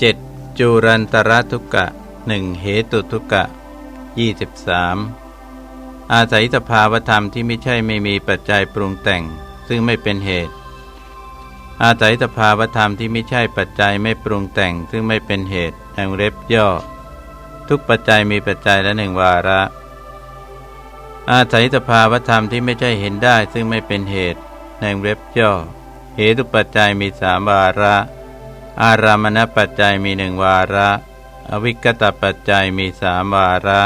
7. จูรันตรทุกะหนึ่งเหตุทุกะ 23. อาศัยสภาวธรรมที่ไม่ใช่ไม่มีปัจจัยปรุงแต่ง ซึ่งไม่เป็นเหตุ อาศัยสภาวธรรมที่ไม่ใช่ปัจจัยไม่ปรุงแต่ง ซึ่งไม่เป็นเหตุแห่งเล็บย่อ ทุกปัจจัยมีปัจจัยละหนึ่งวาระ อาศัยสภาวธรรมที่ไม่ใช่เห็นได้ซึ่งไม่เป็นเหตุแห่งเล็บย่อเหตุปัจจัยมีสามวาระ อารามณปัจจัยมีหนึ่งวาระ อวิกตปัจจัยมีสามวาระ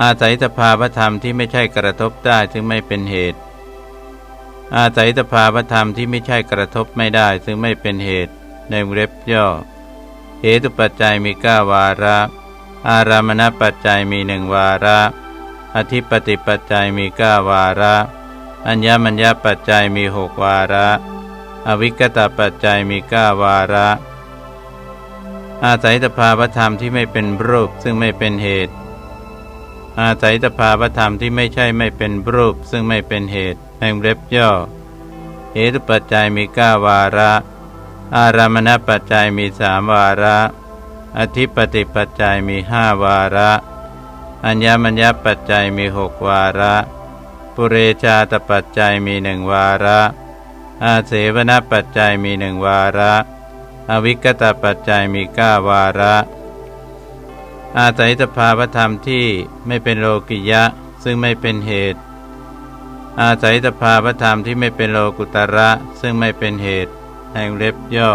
อาศัยสภาวธรรมที่ไม่ใช่กระทบได้ซึ่งไม่เป็นเหตุ อาศัยสภาวธรรมที่ไม่ใช่กระทบไม่ได้ซึ่งไม่เป็นเหตุ ในเล็บย่อ เหตุปัจจัยมีเก้าวาระ อารามณปัจจัยมีหนึ่งวาระ อธิปติปัจจัยมีเก้าวาระ อัญญมัญญปัจจัยมีหกวาระ อวิกตปัจจัยมีก้าวาระ อาศัยสภาวธรรมที่ไม่เป็นรูปซึ่งไม่เป็นเหตุ อาศัยสภาวธรรมที่ไม่ใช่ไม่เป็นรูปซึ่งไม่เป็นเหตุแห่งเล็บย่อ เหตุปัจจัยมีก้าวาระ อารามณปัจจัยมีสามวาระ อธิปติปัจจัยมีห้าวาระ อัญญมัญญปัจจัยมีหกวาระ ปุเรชาตปัจจัยมีหนึ่งวาระ อาเสวนปัจจัยมีหนึ่งวาระ อวิกตปัจจัยมีก้าวาระ อาศัยสภาวธรรมที่ไม่เป็นโลกิยะซึ่งไม่เป็นเหตุ อาศัยสภาวธรรมที่ไม่เป็นโลกุตระ ซึ่งไม่เป็นเหตุแห่งเล็บย่อ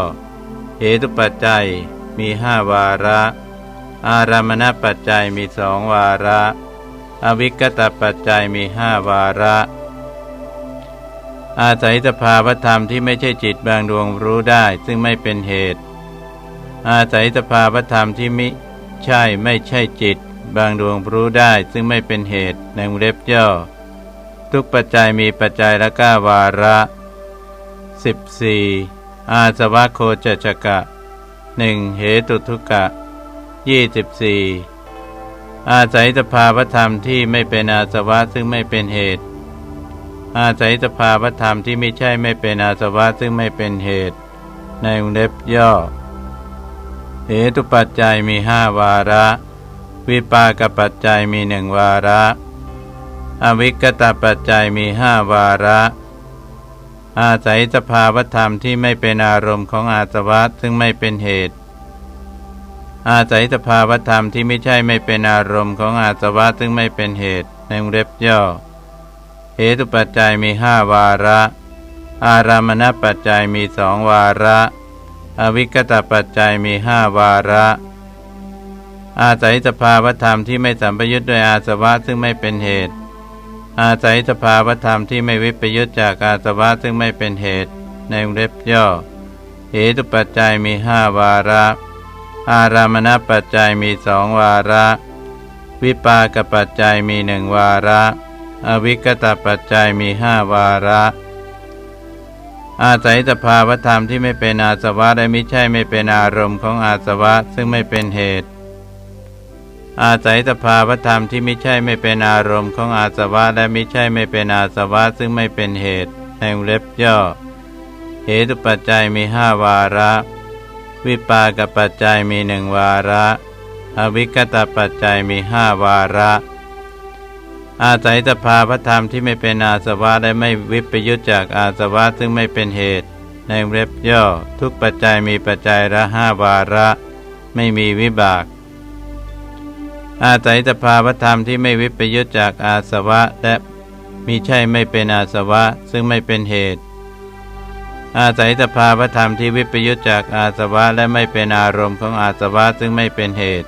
เหตุปัจจัยมีห้าวาระ อารามณปัจจัยมีสองวาระ อวิกตปัจจัยมีห้าวาระ อาศัยสภาวธรรมที่ไม่ใช่จิตบางดวงรู้ได้ ซึ่งไม่เป็นเหตุ อาศัยสภาวธรรมที่มิใช่ไม่ใช่จิต บางดวงรู้ได้ ซึ่งไม่เป็นเหตุในเล็บย่อ ทุกปัจจัยมีปัจจัยละก้าวาระ 14. อาสวะโคจจกะหนึ่งเหตุทุกะ 24. อาศัยสภาวธรรมที่ไม่เป็นอาสวะซึ่งไม่เป็นเหตุ อาศัยสภาวธรรมที่ไม่ใช่ไม่เป็นอาสวะซึ่งไม่เป็นเหตุ ในวงเล็บย่อ เหตุปัจจัยมีห้าวาระ วิปากปัจจัยมีหนึ่งวาระ อวิกตปัจจัยมีห้าวาระ อาศัยสภาวธรรมที่ไม่เป็นอารมณ์ของอาสวะซึ่งไม่เป็นเหตุ อาศัยสภาวธรรมที่ไม่ใช่ไม่เป็นอารมณ์ของอาสวะซึ่งไม่เป็นเหตุ ในวงเล็บย่อ เหตุปัจจัยมีห้าวาระ อารามณปัจจัยมีสองวาระ อวิกตปัจจัยมีห้าวาระ อาศัยสภาวธรรมที่ไม่สัมปยุทธ์ด้วยอาสวะซึ่งไม่เป็นเหตุ อาศัยสภาวธรรมที่ไม่วิปยุทธจากอาสวะซึ่งไม่เป็นเหตุ ในเล็บย่อ เหตุปัจจัยมีห้าวาระ อารามณปัจจัยมีสองวาระ วิปากปัจจัยมีหนึ่งวาระ อวิกตปัจจัยมีห้าวาระ อาศัยสภาวธรรมที่ไม่เป็นอาสวะและไม่ใช่ไม่เป็นอารมณ์ของอาสวะซึ่งไม่เป็นเหตุ อาศัยสภาวธรรมที่ไม่ใช่ไม่เป็นอารมณ์ของอาสวะและไม่ใช่ไม่เป็นอาสวะซึ่งไม่เป็นเหตุแห่งเล็บย่อ เหตุปัจจัยมีห้าวาระ วิปากปัจจัยมีหนึ่งวาระ อวิกตปัจจัยมีห้าวาระ อาศัยสภาวธรรมที่ไม่เป็นอาสวะและไม่วิปยุจจากอาสวะซึ่งไม่เป็นเหตุ ในเร็บย่อ ทุกปัจจัยมีปัจจัยละห้าวาระ ไม่มีวิบาก อาศัยสภาวธรรมที่ไม่วิปยุจจากอาสวะและมีใช่ไม่เป็นอาสวะซึ่งไม่เป็นเหตุ อาศัยสภาวธรรมที่วิปยุจจากอาสวะและไม่เป็นอารมณ์ของอาสวะซึ่งไม่เป็นเหตุ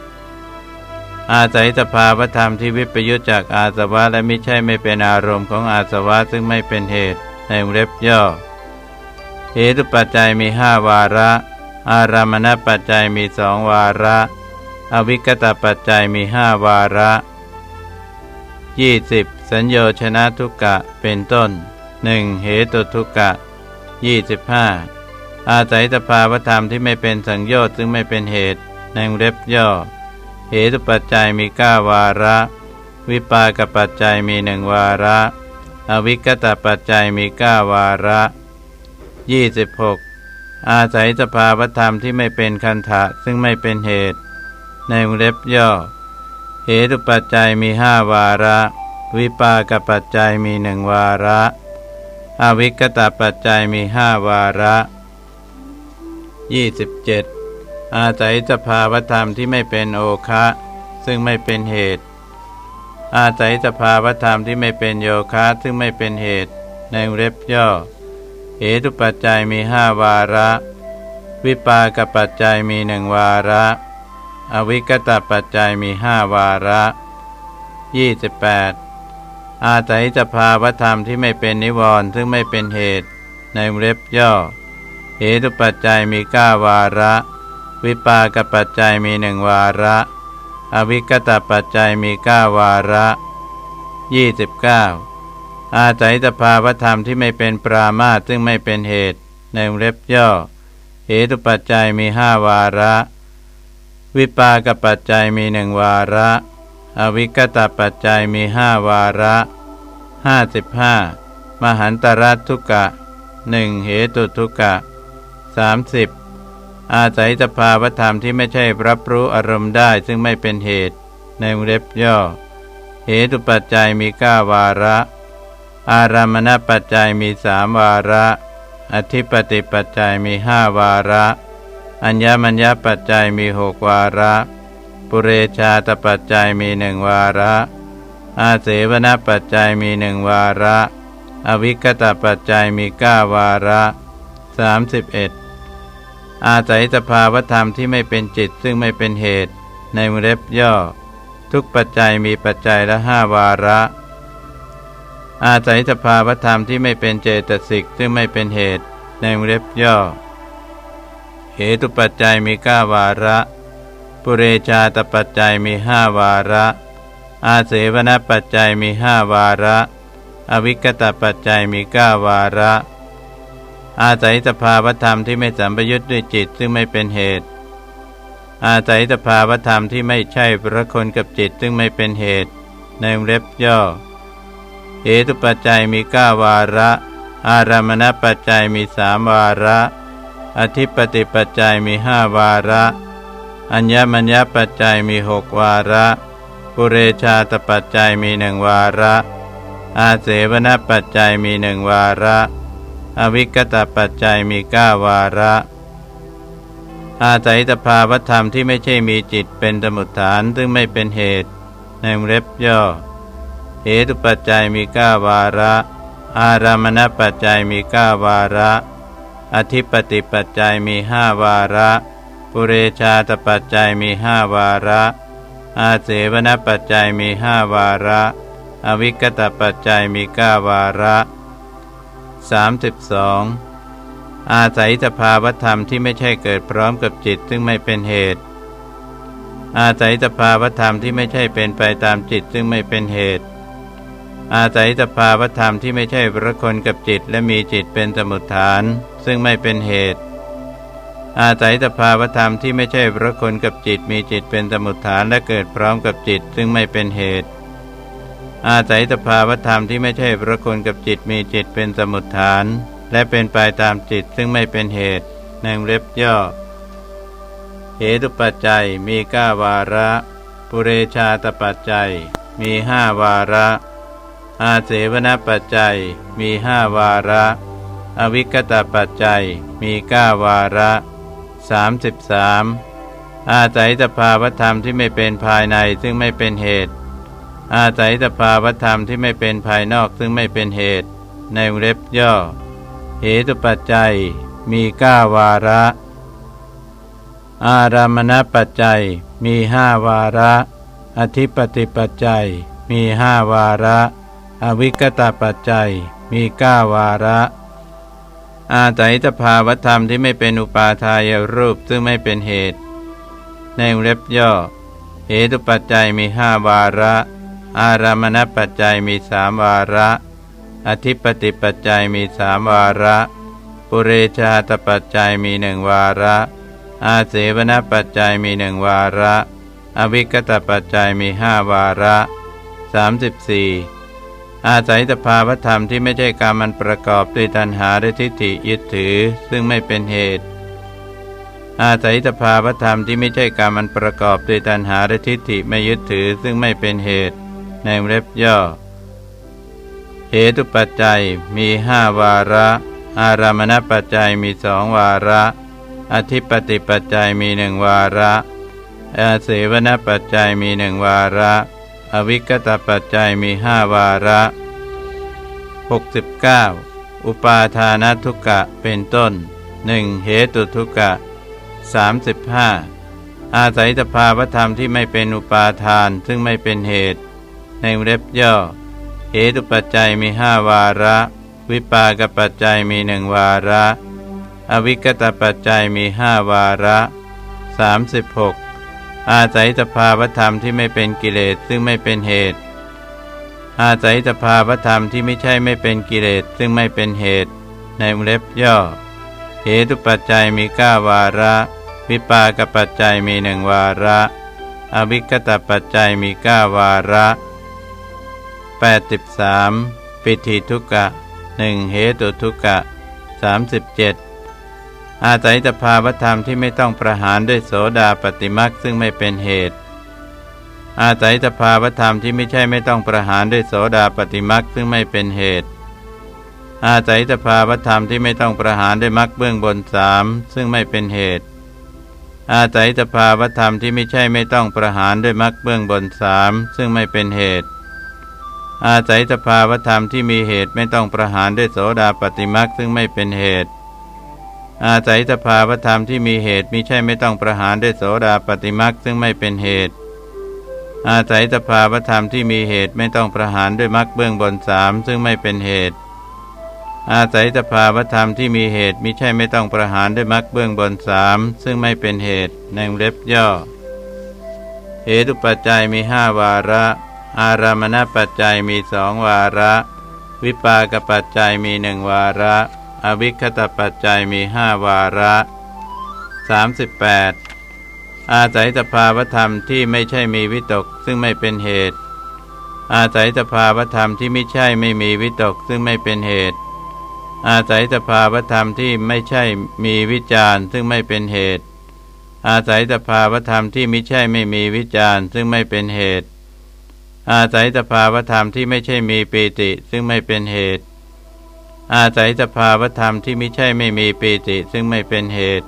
อาศัยสภาวธรรมที่วิปยุจจากอาสวะและไม่ใช่ไม่เป็นอารมณ์ของอาสวะซึ่งไม่เป็นเหตุในเล็บย่อเหตุปัจจัยมีห้าวาระ อารามณปัจจัยมีสองวาระ อวิกตปัจจัยมีห้าวาระยี่สิบสัญโยชนะทุกกะเป็นต้นหนึ่งเหตุทุกกะยี่สิบห้าอาศัยสภาวธรรมที่ไม่เป็นสังโยชน์ซึ่งไม่เป็นเหตุในเล็บย่อ ตุปัจจัยมีก้าวาระ วิปากปัจจัยมีหนึ่งวาระ อวิกตปัจจัยมีก้าวาระ 26. อาศัยสภาวธรรมที่ไม่เป็นคันธะซึ่งไม่เป็นเหตุ ในวงเล็บย่อ เหตุปัจจัยมีห้าวาระ วิปากปัจจัยมีหนึ่งวาระ อวิกตปัจจัยมีห้าวาระ 27. อาศัยสภาวธรรมที่ไม่เป็นโอคะซึ่งไม่เป็นเหตุ อาศัยสภาวธรรมที่ไม่เป็นโยคะซึ่งไม่เป็นเหตุในเล็บย่อ เหตุปัจจัยมีห้าวาระ วิปากปัจจัยมีหนึ่งวาระ อวิกตปัจจัยมีห้าวาระ 28. อาศัยสภาวธรรมที่ไม่เป็นนิวรณ์ซึ่งไม่เป็นเหตุ ในเล็บย่อ เหตุปัจจัยมีเก้าวาระ วิปากปัจจัยมีหนึ่งวาระ อวิกตปัจจัยมีเก้าวาระ 29. อาศัยสภาวธรรมที่ไม่เป็นปรามาซึ่งไม่เป็นเหตุในเล็บย่อ เหตุปัจจัยมีห้าวาระ วิปากปัจจัยมีหนึ่งวาระ อวิกตปัจจัยมีห้าวาระห้าสิบห้ามหันตรัตทุกะหนึ่งเหตุทุกะสามสิบ อาศัยสภาวธรรมที่ไม่ใช่รับรู้อารมณ์ได้ซึ่งไม่เป็นเหตุ ในวงเล็บย่อ เหตุปัจจัยมีก้าวาระ อารามณปัจจัยมีสามวาระ อธิปติปัจจัยมีห้าวาระ อัญญมัญญปัจจัยมีหกวาระ ปุเรชาตปัจจัยมีหนึ่งวาระ อาเสวนปัจจัยมีหนึ่งวาระ อวิกตปัจจัยมีเก้าวาระสามิบเอ็ด อาศัยสภาวธรรมที่ไม่เป็นจิตซึ่งไม่เป็นเหตุ ในวงเล็บย่อ ทุกปัจจัยมีปัจจัยละห้าวาระ อาศัยสภาวธรรมที่ไม่เป็นเจตสิกซึ่งไม่เป็นเหตุ ในวงเล็บย่อ เหตุปัจจัยมีก้าวาระปุเรชาตปัจจัยมีห้าวาระ อาเสวนปัจจัยมีห้าวาระ อวิกตปัจจัยมีก้าวาระ อาศัยสภาวธรรมที่ไม่สัมปยุทธ์ด้วยจิตซึ่งไม่เป็นเหตุ อาศัยสภาวธรรมที่ไม่ใช่ประคนกับจิตซึ่งไม่เป็นเหตุ ในเล็บย่อ เหตุปัจจัยมีก้าวาระ อารามณปัจจัยมีสามวาระ อธิปติปัจจัยมีห้าวาระ อัญญมัญญปัจจัยมีหกวาระ ปุเรชาตปัจจัยมีหนึ่งวาระ อาเสวนปัจจัยมีหนึ่งวาระ อวิกตปัจจัยมีเก้าวาระ อาศัยสภาวธรรมที่ไม่ใช่มีจิตเป็นสมุทฐานซึ่งไม่เป็นเหตุในเล็บย่อ เหตุปัจจัยมีเก้าวาระ อารามณปัจจัยมีเก้าวาระ อธิปติปัจจัยมีห้าวาระ ปุเรชาตปัจจัยมีห้าวาระ อาเสวนปัจจัยมีห้าวาระ อวิกตปัจจัยมีเก้าวาระ 32. อาศัยสภาวธรรมที่ไม่ใช่เกิดพร้อมกับจิตซึ่งไม่เป็นเหตุ อาศัยสภาวธรรมที่ไม่ใช่เป็นไปตามจิตซึ่งไม่เป็นเหตุ อาศัยสภาวธรรมที่ไม่ใช่ประคนกับจิตและมีจิตเป็นสมุทฐาน ซึ่งไม่เป็นเหตุ อาศัยสภาวธรรมที่ไม่ใช่ประคนกับจิตมีจิตเป็นสมุทฐานและเกิดพร้อมกับจิตซึ่งไม่เป็นเหตุ อาศัยสภาวธรรมที่ไม่ใช่ประคนกับจิตมีจิตเป็นสมุทฐาน และเป็นไปตามจิตซึ่งไม่เป็นเหตุในวงเล็บย่อ เหตุปัจจัยมีก้าวาระ ปุเรชาตปัจจัย มีห้าวาระ อาเสวนปัจจัย มีห้าวาระ อวิกตปัจจัย มีก้าวาระ 33. อาศัยสภาวธรรมที่ไม่เป็นภายในซึ่งไม่เป็นเหตุ อาศัยสภาวธรรมที่ไม่เป็นภายนอกซึ่งไม่เป็นเหตุ ในวงเล็บย่อ เหตุปัจจัย มีก้าวาระ อารามณปัจจัย มีห้าวาระ อธิปติปัจจัย มีห้าวาระ อวิกตปัจจัย มีก้าวาระ อาศัยสภาวธรรมที่ไม่เป็นอุปาทายรูปซึ่งไม่เป็นเหตุ ในวงเล็บย่อ เหตุปัจจัยมีห้าวาระ อารามณปัจจัยมีสามวาระ อธิปติปัจจัยมีสามวาระ ปุเรชาตปัจจัยมีหนึ่งวาระ อาเสวนปัจจัยมีหนึ่งวาระ อวิกตปัจจัยมีห้าวาระ 34. อาศัยสภาวธรรมที่ไม่ใช่การมันประกอบด้วยตัณหาและทิฏฐิยึดถือซึ่งไม่เป็นเหตุ อาศัยสภาวธรรมที่ไม่ใช่กรรมมันประกอบด้วยตัณหาและทิฏฐิไม่ยึดถือซึ่งไม่เป็นเหตุ ในเล็บย่อ เหตุปัจจัยมีห้าวาระ อารามณปัจจัยมีสองวาระ อธิปติปัจจัยมีหนึ่งวาระอาเสวนปัจจัยมีหนึ่งวาระ อวิกตปัจจัยมีห้าวาระ 69 อุปาทานทุกกะเป็นต้นหนึ่งเหตุทุกกะ 35 อาศัยสภาวธรรมที่ไม่เป็นอุปาทานซึ่งไม่เป็นเหตุ ในเล็บย่อเหตุปัจจัยมีห้าวาระ วิปากปัจจัยมีหนึ่งวาระ อวิกตปัจจัยมีห้าวาระ 36 อาศัยสภาวธรรมที่ไม่เป็นกิเลสซึ่งไม่เป็นเหตุ อาศัยสภาวธรรมที่ไม่ใช่ไม่เป็นกิเลสซึ่งไม่เป็นเหตุ ในเล็บย่อเหตุปัจจัยมีก้าวาระ วิปากปัจจัยมีหนึ่งวาระ อวิกตปัจจัยมีก้าวาระ 83 ปิธิทุกกะหนึ่งเหตุทุกกะ 37 อาศัยสภาวธรรมที่ไม่ต้องประหารด้วยโสดาปฏิมักซึ่งไม่เป็นเหตุ อาศัยสภาวธรรมที่ไม่ใช่ไม่ต้องประหารด้วยโสดาปฏิมักซึ่งไม่เป็นเหตุ อาศัยสภาวธรรมที่ไม่ต้องประหารด้วยมักเบื้องบนสามซึ่งไม่เป็นเหตุ อาศัยสภาวธรรมที่ไม่ใช่ไม่ต้องประหารด้วยมักเบื้องบนสามซึ่งไม่เป็นเหตุ อาศัยสภาวธรรมที่มีเหตุไม่ต้องประหารด้วยโสดาปฏิมักซึ่งไม่เป็นเหตุ อาศัยสภาวธรรมที่มีเหตุมิใช่ไม่ต้องประหารด้วยโสดาปฏิมักซึ่งไม่เป็นเหตุ อาศัยสภาวธรรมที่มีเหตุไม่ต้องประหารด้วยมักเบื้องบนสามซึ่งไม่เป็นเหตุ อาศัยสภาวธรรมที่มีเหตุมิใช่ไม่ต้องประหารด้วยมักเบื้องบนสามซึ่งไม่เป็นเหตุในวเล็บย่อเหตุปัจจัยมีห้าวาระ อารามณปัจจัยมีสองวาระ วิปากปัจจัยมีหนึ่งวาระ อวิคตปัจจัยมีห้าวาระ 38 อาศัยสภาวธรรมที่ไม่ใช่มีวิตกซึ่งไม่เป็นเหตุ อาศัยสภาวธรรมที่ไม่ใช่ไม่มีวิตกซึ่งไม่เป็นเหตุ อาศัยสภาวธรรมที่ไม่ใช่มีวิจารณ์ซึ่งไม่เป็นเหตุ อาศัยสภาวธรรมที่ไม่ใช่ไม่มีวิจารณ์ซึ่งไม่เป็นเหตุ อาศัยสภาวธรรมที่ไม่ใช่มีปีติ ซึ่งไม่เป็นเหตุ อาศัยสภาวธรรมที่ไม่ใช่ไม่มีปีติ ซึ่งไม่เป็นเหตุ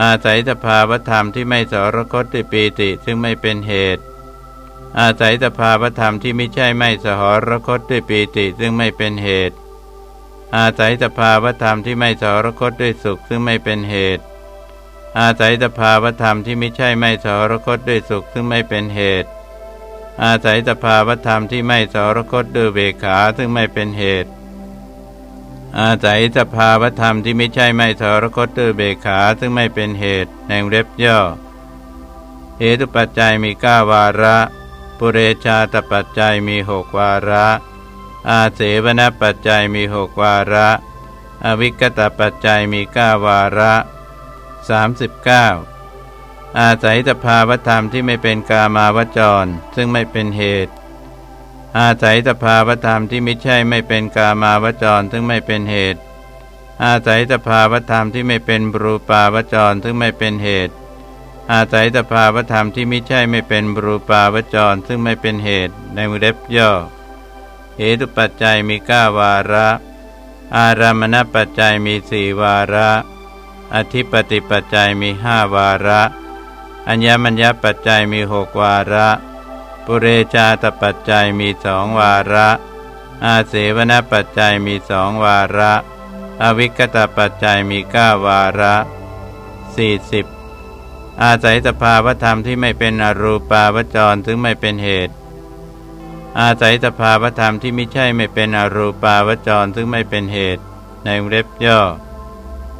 อาศัยสภาวธรรมที่ไม่สรคตด้วยปีติ ซึ่งไม่เป็นเหตุ อาศัยสภาวธรรมที่ไม่ใช่ไม่สหรคตด้วยปีติ ซึ่งไม่เป็นเหตุ อาศัยสภาวธรรมที่ไม่สหรคตด้วยสุข ซึ่งไม่เป็นเหตุ อาศัยสภาวธรรมที่ไม่ใช่ไม่สหรคตด้วยสุข ซึ่งไม่เป็นเหตุ อาศัยสภาวธรรมที่ไม่สรคตด้วยเบขาซึ่งไม่เป็นเหตุ อาศัยสภาวธรรมที่ไม่ใช่ไม่สรคตด้วยเบขาซึ่งไม่เป็นเหตุในวงเล็บย่อ เหตุปัจจัยมีเก้าวาระ ปุเรชาตปัจจัยมีหกวาระ อาเสวนปัจจัยมีหกวาระ อวิกตปัจจัยมีเก้าวาระ 39 อาศัยสภาวธรรมที่ไม่เป็นกามาวจร ซึ่งไม่เป็นเหตุ อาศัยสภาวธรรมที่ไม่ใช่ไม่เป็นกามาวจร ซึ่งไม่เป็นเหตุ อาศัยสภาวธรรมที่ไม่เป็นบรูปาวจร ซึ่งไม่เป็นเหตุ อาศัยสภาวธรรมที่ไม่ใช่ไม่เป็นบรูปาวจร ซึ่งไม่เป็นเหตุ ในวงเล็บย่อเหตุปัจจัยมีก้าวาระ อารามณปัจจัยมีสี่วาระ อธิปติปัจจัยมีห้าวาระ อัญญมัญญปัจจัยมีหกวาระ ปุเรชาตปัจจัยมีสองวาระ อาเสวนปัจจัยมีสองวาระ อวิกตปัจจัยมีเก้าวาระ 40 อาศัยสภาวธรรมที่ไม่เป็นอรูปาวจรซึ่งไม่เป็นเหตุ อาศัยสภาวธรรมที่ไม่ใช่ไม่เป็นอรูปาวจรซึ่งไม่เป็นเหตุ ในเล็บย่อ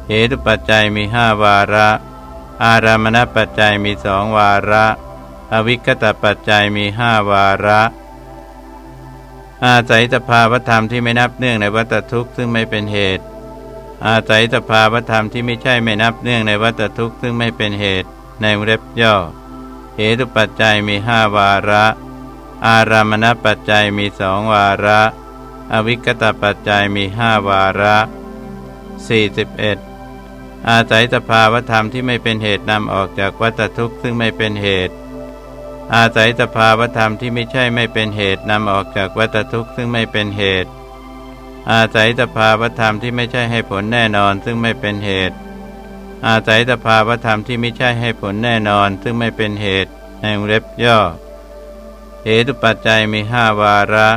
เหตุปัจจัยมีห้าวาระ อารามณปัจจัยมีสองวาระ อวิคตปัจจัยมีห้าวาระ อาศัยสภาวธรรมที่ไม่นับเนื่องในวัฏทุกข์ซึ่งไม่เป็นเหตุ อาศัยสภาวธรรมที่ไม่ใช่ไม่นับเนื่องในวัฏทุกข์ซึ่งไม่เป็นเหตุ ในเล็บย่อ เหตุปัจจัยมีห้าวาระ อารามณปัจจัยมีสองวาระ อวิคตปัจจัยมีห้าวาระ 41 อาศัยสภาวธรรมที่ไม่เป็นเหตุนำออกจากวัฏทุกข์ซึ่งไม่เป็นเหตุ อาศัยสภาวธรรมที่ไม่ใช่ไม่เป็นเหตุนำออกจากวัฏทุกข์ซึ่งไม่เป็นเหตุ อาศัยสภาวธรรมที่ไม่ใช่ให้ผลแน่นอนซึ่งไม่เป็นเหตุ อาศัยสภาวธรรมที่ไม่ใช่ให้ผลแน่นอนซึ่งไม่เป็นเหตุในวงเล็บย่อ เหตุปัจจัยมีห้าวาระ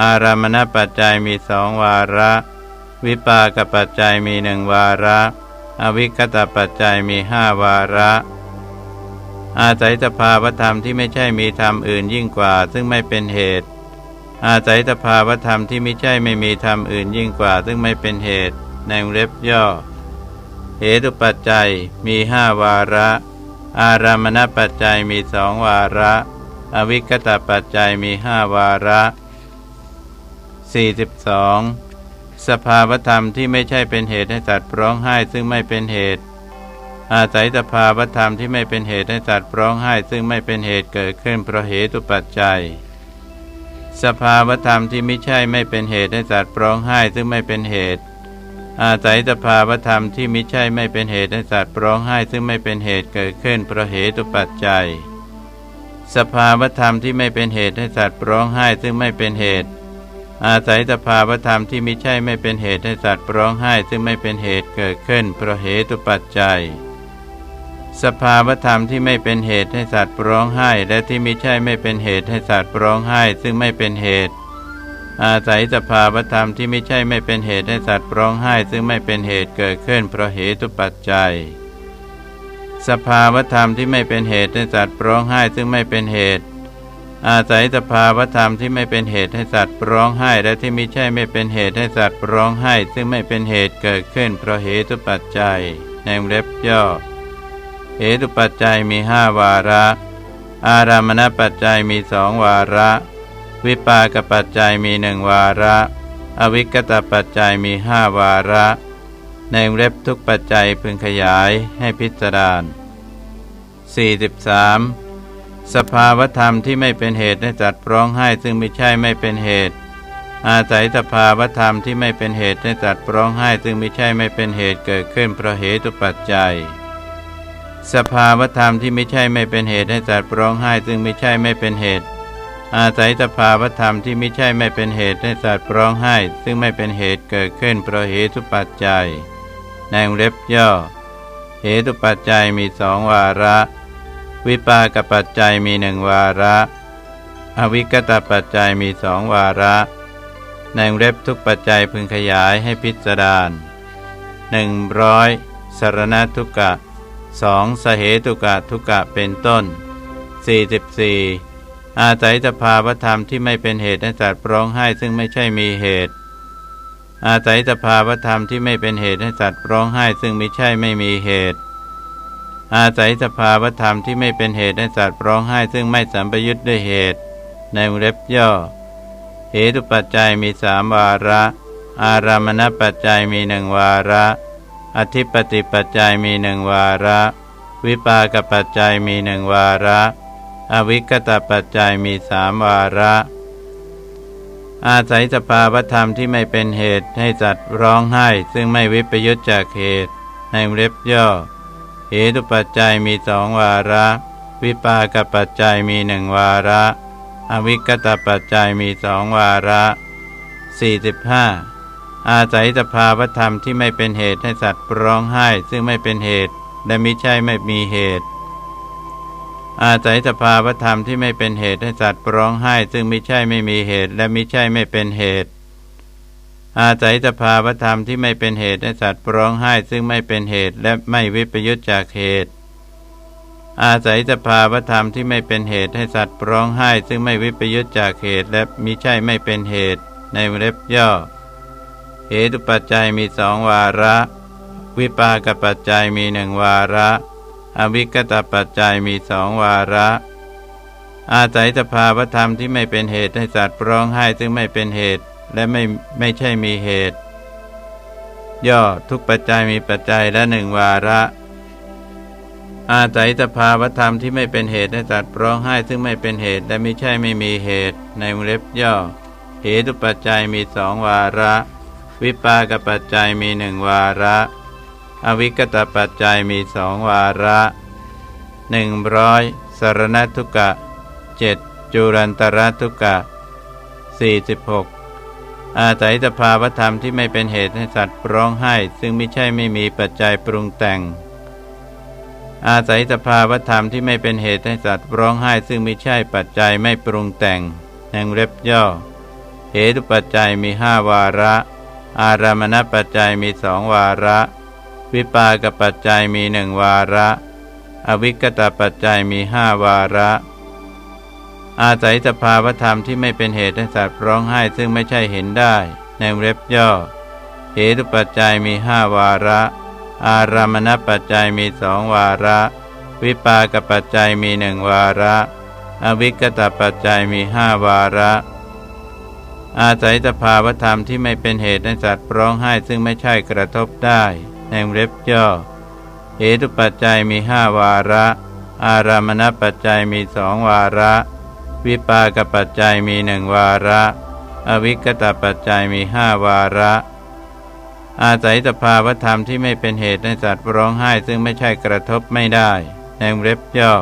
อารามณปัจจัยมีสองวาระ วิปากปัจจัยมีหนึ่งวาระ อวิคตปัจจัยมีห้าวาระ อาศัยสภาวธรรมที่ไม่ใช่มีธรรมอื่นยิ่งกว่า ซึ่งไม่เป็นเหตุ อาศัยสภาวธรรมที่ไม่ใช่ไม่มีธรรมอื่นยิ่งกว่า ซึ่งไม่เป็นเหตุ ในวงเล็บย่อ เหตุปัจจัยมีห้าวาระ อารามณปัจจัยมีสองวาระ อวิคตปัจจัยมีห้าวาระ 42. สภาวธรรมที่ไม่ใช่เป็นเหตุให้สัตว์ร้องไห้ซึ่งไม่เป็นเหตุ อาศัยสภาวธรรมที่ไม่เป็นเหตุให้สัตว์ร้องไห้ซึ่งไม่เป็นเหตุเกิดขึ้นเพราะเหตุปัจจัย สภาวธรรมที่ไม่ใช่ไม่เป็นเหตุให้สัตว์ร้องไห้ซึ่งไม่เป็นเหตุ อาศัยสภาวธรรมที่ไม่ใช่ไม่เป็นเหตุให้สัตว์ร้องไห้ซึ่งไม่เป็นเหตุเกิดขึ้นเพราะเหตุปัจจัย สภาวธรรมที่ไม่เป็นเหตุให้สัตว์ร้องไห้ซึ่งไม่เป็นเหตุ อาศัยสภาวธรรมที่ไม่ใช่ไม่เป็นเหตุให้สัตว์ร้องไห้ซึ่งไม่เป็นเหตุเกิดขึ้นเพราะเหตุปัจจัย สภาวธรรมที่ไม่เป็นเหตุให้สัตว์ร้องไห้ และที่ไม่ใช่ไม่เป็นเหตุให้สัตว์ร้องไห้ ซึ่งไม่เป็นเหตุ อาศัยสภาวธรรมที่ไม่ใช่ไม่เป็นเหตุให้สัตว์ร้องไห้ ซึ่งไม่เป็นเหตุเกิดขึ้นเพราะเหตุปัจจัย สภาวธรรมที่ไม่เป็นเหตุให้สัตว์ร้องไห้ ซึ่งไม่เป็นเหตุ อาศัยสภาวธรรมที่ไม่เป็นเหตุให้สัตว์ร้องไห้ และที่ไม่ใช่ไม่เป็นเหตุให้สัตว์ร้องไห้ ซึ่งไม่เป็นเหตุเกิดขึ้นเพราะเหตุปัจจัยในเล็บย่อ เหตุปัจจัยมีห้าวาระ อารามณปัจจัยมีสองวาระ วิปากปัจจัยมีหนึ่งวาระ อวิกตปัจจัยมีห้าวาระ ในเล็บทุกปัจจัยพึงขยายให้พิจารณา43 สภาวธรรมที่ไม่เป็นเหตุให้จัดร้องไห้ซึ่งไม่ใช่ไม่เป็นเหตุ อาศัยสภาวธรรมที่ไม่เป็นเหตุให้จัดร้องไห้ซึ่งไม่ใช่ไม่เป็นเหตุเกิดขึ้นเพราะเหตุปัจจัย สภาวธรรมที่ไม่ใช่ไม่เป็นเหตุให้จัดร้องไห้ซึ่งไม่ใช่ไม่เป็นเหตุ อาศัยสภาวธรรมที่ไม่ใช่ไม่เป็นเหตุให้สัตว์ร้องไห้ ซึ่งไม่เป็นเหตุเกิดขึ้นเพราะเหตุปัจจัยในวเล็บย่อเหตุปัจจัยมีสองวาระ วิปากปัจจัยมีหนึ่งวาระ อวิกตปัจจัยมีสองวาระในวงเล็บทุกปัจจัยพึงขยายให้พิจารณาหนึ่งร้อยสารณทุกะสองสเหตุกะทุกะเป็นต้น 44 อาศัยสภาวธรรมที่ไม่เป็นเหตุให้สัตว์ร้องไห้ซึ่งไม่ใช่มีเหตุ อาศัยสภาวธรรมที่ไม่เป็นเหตุให้สัตว์ร้องไห้ซึ่งไม่ใช่ไม่มีเหตุ อาศัยสภาวธรรมที่ไม่เป็นเหตุให้สัตว์ร้องไห้ ซึ่งไม่สัมปยุทธ์ด้วยเหตุ ในวงเล็บย่อ เหตุปัจจัยมีสามวาระ อารามณปัจจัยมีหนึ่งวาระ อธิปติปัจจัยมีหนึ่งวาระ วิปากปัจจัยมีหนึ่งวาระ อวิกตปัจจัยมีสามวาระ อาศัยสภาวธรรมที่ไม่เป็นเหตุให้สัตว์ร้องไห้ ซึ่งไม่วิปยุตจากเหตุ ในวงเล็บย่อ เหตุปัจจัยมีสองวาระ วิปากปัจจัยมีหนึ่งวาระ อวิกตปัจจัยมีสองวาระ 45 อาศัยสภาวธรรมที่ไม่เป็นเหตุให้สัตว์ร้องไห้ ซึ่งไม่เป็นเหตุ และมิใช่ไม่มีเหตุ อาศัยสภาวธรรมที่ไม่เป็นเหตุให้สัตว์ร้องไห้ ซึ่งมิใช่ไม่มีเหตุ และมิใช่ไม่เป็นเหตุ อาศัยสภาวธรรมที่ไม่เป็นเหตุให้สัตว์ร้องไห้ซึ่งไม่เป็นเหตุและไม่วิปยุตจากเหตุ อาศัยสภาวธรรมที่ไม่เป็นเหตุให้สัตว์ร้องไห้ ซึ่งไม่วิปยุตจากเหตุและมิใช่ไม่เป็นเหตุ ในเล็บย่อ เหตุปัจจัยมีสองวาระ วิปากปัจจัยมีหนึ่งวาระ อวิกตปัจจัยมีสองวาระอาศัยสภาวธรรมที่ไม่เป็นเหตุให้สัตว์ร้องไห้ซึ่งไม่เป็นเหตุ และไม่ไม่ใช่มีเหตุ ย่อทุกปัจจัยมีปัจจัยละหนึ่งวาระ อาศัยสภาวธรรมที่ไม่เป็นเหตุให้สัตว์ร้องไห้ซึ่งไม่เป็นเหตุและไม่ใช่ไม่มีเหตุ ในวงเล็บย่อเหตุปัจจัยมีสองวาระ วิปากปัจจัยมีหนึ่งวาระ อวิกตปัจจัยมีสองวาระหนึ่งร้อยสารณทุกะเจ็ดจุรันตรทุกะสี่สิบหก อาศัยสภาวธรรมที่ไม่เป็นเหตุให้สัตว์ร้องไห้ ซึ่งไม่ใช่ไม่มีปัจจัยปรุงแต่ง อาศัยสภาวธรรมที่ไม่เป็นเหตุให้สัตว์ร้องไห้ ซึ่งไม่ใช่ปัจจัยไม่ปรุงแต่งแห่งเล็บย่อ เหตุปัจจัยมีห้าวาระ อารามณปัจจัยมีสองวาระ วิปากปัจจัยมีหนึ่งวาระ อวิกตปัจจัยมีห้าวาระ อาศัยสภาวธรรมที่ไม่เป็นเหตุให้สัตว์ร้องไห้ซึ่งไม่ใช่เห็นได้ ในเล็บย่อ เหตุปัจจัยมีห้าวาระ อารามณปัจจัยมีสองวาระ วิปากปัจจัยมีหนึ่งวาระ อวิกตปัจจัยมีห้าวาระ อาศัยสภาวธรรมที่ไม่เป็นเหตุให้สัตว์ร้องไห้ซึ่งไม่ใช่กระทบได้ ในเล็บย่อ เหตุปัจจัยมีห้าวาระ อารามณปัจจัยมีสองวาระ วิปากปัจจัยมีหนึ่งวาระ อวิกตปัจจัยมีห้าวาระ อาศัยสภาวธรรมที่ไม่เป็นเหตุให้สัตว์ร้องไห้ซึ่งไม่ใช่กระทบไม่ได้ในเล็บย่อ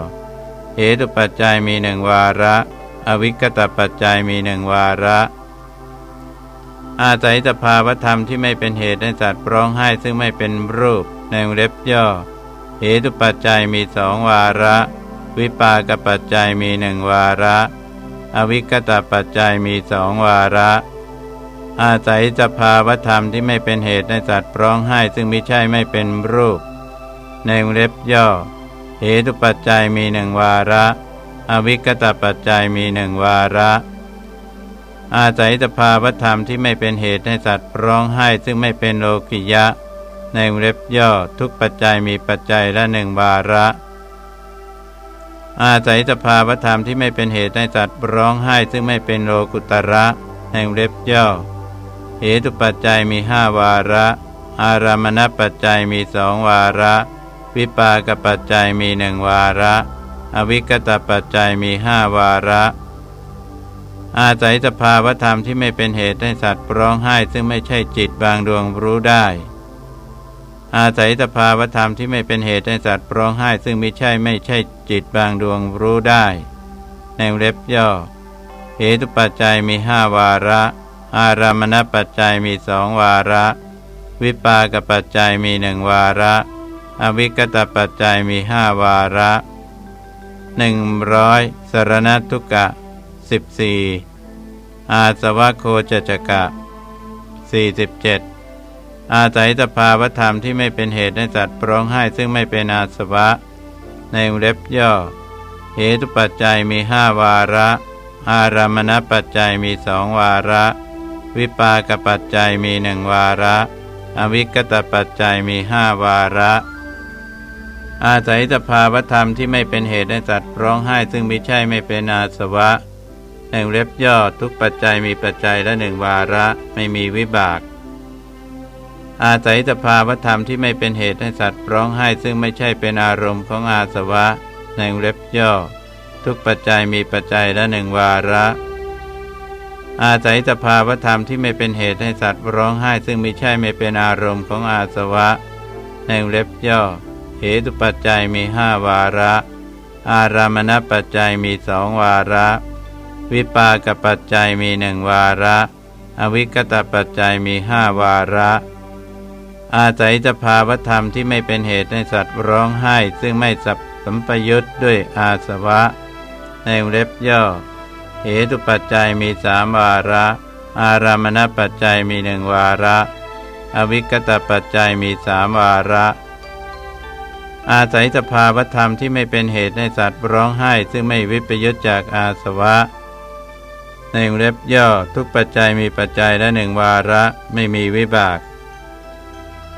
เหตุปัจจัยมีหนึ่งวาระ อวิกตปัจจัยมีหนึ่งวาระ อาศัยสภาวธรรมที่ไม่เป็นเหตุให้สัตว์ร้องไห้ซึ่งไม่เป็นรูปในเล็บย่อเหตุปัจจัยมีสองวาระ วิปากปัจจัยมีหนึ่งวาระ อวิกตปัจจัยมีสองวาระ อาศัยสภาวธรรมที่ไม่เป็นเหตุให้สัตว์ร้องไห้ซึ่งไม่ใช่ไม่เป็นรูปในเล็บย่อ เหตุปัจจัยมีหนึ่งวาระ อวิกตปัจจัยมีหนึ่งวาระ อาศัยสภาวธรรมที่ไม่เป็นเหตุให้สัตว์ร้องไห้ซึ่งไม่เป็นโลกิยะ ในเล็บย่อทุกปัจจัยมีปัจจัยละหนึ่งวาระ อาศัยสภาวธรรมที่ไม่เป็นเหตุให้สัตว์ร้องไห้ซึ่งไม่เป็นโลกุตระ แห่งเล็บย่อเหตุปัจจัยมีห้าวาระ อารามณปัจจัยมีสองวาระ วิปากปัจจัยมีหนึ่งวาระ อวิกตปัจจัยมีห้าวาระ อาศัยสภาวธรรมที่ไม่เป็นเหตุให้สัตว์ร้องไห้ซึ่งไม่ใช่จิตบางดวงรู้ได้ อาศัยสภาวธรรมที่ไม่เป็นเหตุให้สัตว์ร้องไห้ ซึ่งไม่ใช่ไม่ใช่จิตบางดวงรู้ได้ ในเล็บย่อเหตุปัจจัยมีห้าวาระ อารามณปัจจัยมีสองวาระ วิปากปัจจัยมีหนึ่งวาระ อวิกตปัจจัยมีห้าวาระหนึ่งร้อยสรณทุกะสิบสี่อาสวะโคจจกะสี่สิบเจ็ด อาศัยสภาวธรรมที่ไม่เป็นเหตุให้สัตว์ร้องไห้ซึ่งไม่เป็นอาสวะ ในเล็บย่อ เหตุปัจจัยมีห้าวาระ อารามณปัจจัยมีสองวาระ วิปากปัจจัยมีหนึ่งวาระ อวิกตปัจจัยมีห้าวาระ อาศัยสภาวธรรมที่ไม่เป็นเหตุให้สัตว์ร้องไห้ซึ่งไม่ใช่ไม่เป็นอาสวะแห่งเล็บย่อทุกปัจจัยมีปัจจัยละหนึ่งวาระไม่มีวิบาก อาศัยสภาวธรรมที่ไม่เป็นเหตุให้สัตว์ร้องไห้ซึ่งไม่ใช่เป็นอารมณ์ของอาสวะแห่งเล็บย่อ ทุกปัจจัยมีปัจจัยละหนึ่งวาระ อาศัยสภาวธรรมที่ไม่เป็นเหตุให้สัตว์ร้องไห้ซึ่งไม่ใช่ไม่เป็นอารมณ์ของอาสวะแห่งเล็บย่อ เหตุปัจจัยมีห้าวาระ อารามณปัจจัยมีสองวาระ วิปากปัจจัยมีหนึ่งวาระ อวิกตปัจจัยมีห้าวาระ อาศัยสภาวธรรมที่ไม่เป็นเหตุให้สัตว์ร้องไห้ ซึ่งไม่สับสัมปยุตด้วยอาสวะ ในเล็บย่อ เหตุปัจจัยมีสามวาระ อารามณปัจจัยมีหนึ่งวาระ อวิกตปัจจัยมีสามวาระ อาศัยสภาวธรรมที่ไม่เป็นเหตุให้สัตว์ร้องไห้ ซึ่งไม่วิปยุตจากอาสวะในเล็บย่อทุกปัจจัยมีปัจจัยละหนึ่งวาระไม่มีวิบาก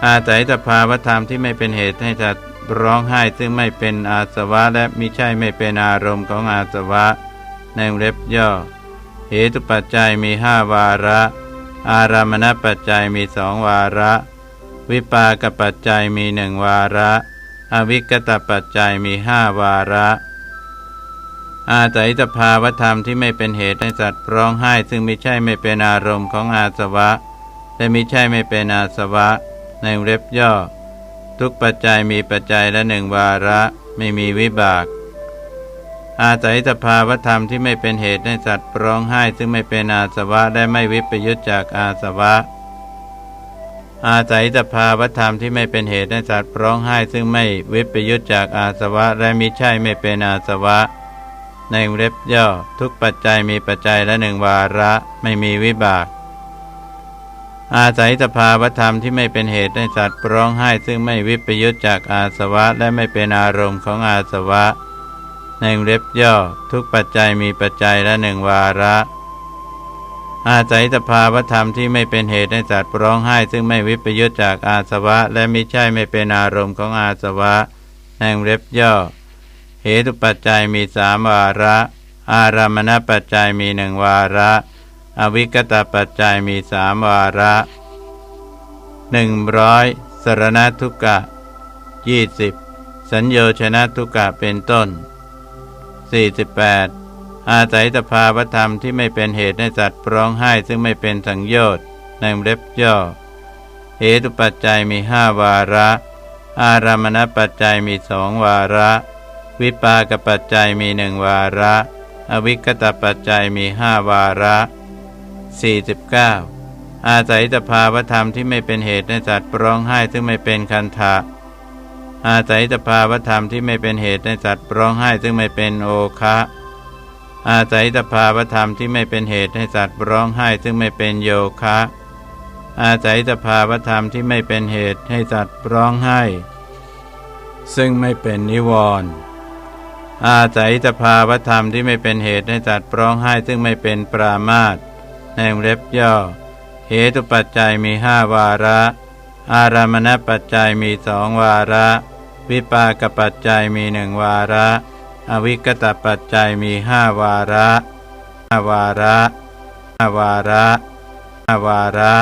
อาศัยสภาวธรรมที่ไม่เป็นเหตุให้สัตว์ร้องไห้ซึ่งไม่เป็นอาสวะและมิใช่ไม่เป็นอารมณ์ของอาสวะ ในเล็บย่อ เหตุปัจจัยมีห้าวาระ อารามณปัจจัยมีสองวาระ วิปากปัจจัยมีหนึ่งวาระ อวิกตปัจจัยมีห้าวาระ อาศัยสภาวธรรมที่ไม่เป็นเหตุให้สัตว์ร้องไห้ซึ่งมิใช่ไม่เป็นอารมณ์ของอาสวะ และมิใช่ไม่เป็นอาสวะ ในเล็บย่อ ทุกปัจจัยมีปัจจัยละหนึ่งวาระไม่มีวิบาก อาศัยสภาวธรรมที่ไม่เป็นเหตุให้สัตว์ร้องไห้ซึ่งไม่เป็นอาสวะได้ไม่วิปยุตจากอาสวะ อาศัยสภาวธรรมที่ไม่เป็นเหตุให้สัตว์ร้องไห้ซึ่งไม่วิปยุตจากอาสวะและมิใช่ไม่เป็นอาสวะในเล็บย่อ ทุกปัจจัยมีปัจจัยละหนึ่งวาระไม่มีวิบาก อาศัยสภาวธรรมที่ไม่เป็นเหตุให้สัตว์ร้องไห้ซึ่งไม่วิปยุตจากอาสวะและไม่เป็นอารมณ์ของอาสวะในวงเล็บย่อทุกปัจจัยมีปัจจัยละหนึ่งวาระ อาศัยสภาวธรรมที่ไม่เป็นเหตุให้สัตว์ร้องไห้ ซึ่งไม่วิปยุตจากอาสวะ และมิใช่ไม่เป็นอารมณ์ของอาสวะในวงเล็บย่อ เหตุปัจจัยมีสามวาระ อารามณปัจจัยมีหนึ่งวาระ อวิกตปัจจัยมีสามวาระหนึ่งร้อยสรณทุกกะยี่สิบสัญโยชนะทุกกะเป็นต้น 48 อาศัยสภาวธรรมที่ไม่เป็นเหตุให้สัตว์ร้องไห้ซึ่งไม่เป็นสังโยชน์ในวงเล็บย่อ เหตุปัจจัยมีห้าวาระ อารามณปัจจัยมีสองวาระ วิปากปัจจัยมีหนึ่งวาระ อวิคตปัจจัยมีห้าวาระ 49 อาศัยสภาวธรรมที่ไม่เป็นเหตุให้สัตว์ร้องไห้ซึ่งไม่เป็นคันทะอาศัยสภาวธรรมที่ไม่เป็นเหตุให้สัตว์ร้องไห้ซึ่งไม่เป็นโอคะอาศัยสภาวธรรมที่ไม่เป็นเหตุให้สัตว์ร้องไห้ซึ่งไม่เป็นโยคะ อาศัยสภาวธรรมที่ไม่เป็นเหตุให้สัตว์ร้องไห้ ซึ่งไม่เป็นนิวรณ์อาศัยสภาวธรรมที่ไม่เป็นเหตุให้สัตว์ร้องไห้ซึ่งไม่เป็นปรามาต ในวงเล็บย่อ เหตุปัจจัยมีห้าวาระ อารามณปัจจัยมีสองวาระ วิปากปัจจัยมีหนึ่งวาระ อวิกตปัจจัยมีห้าวาระห้าวาระห้าวาระห้าวาระ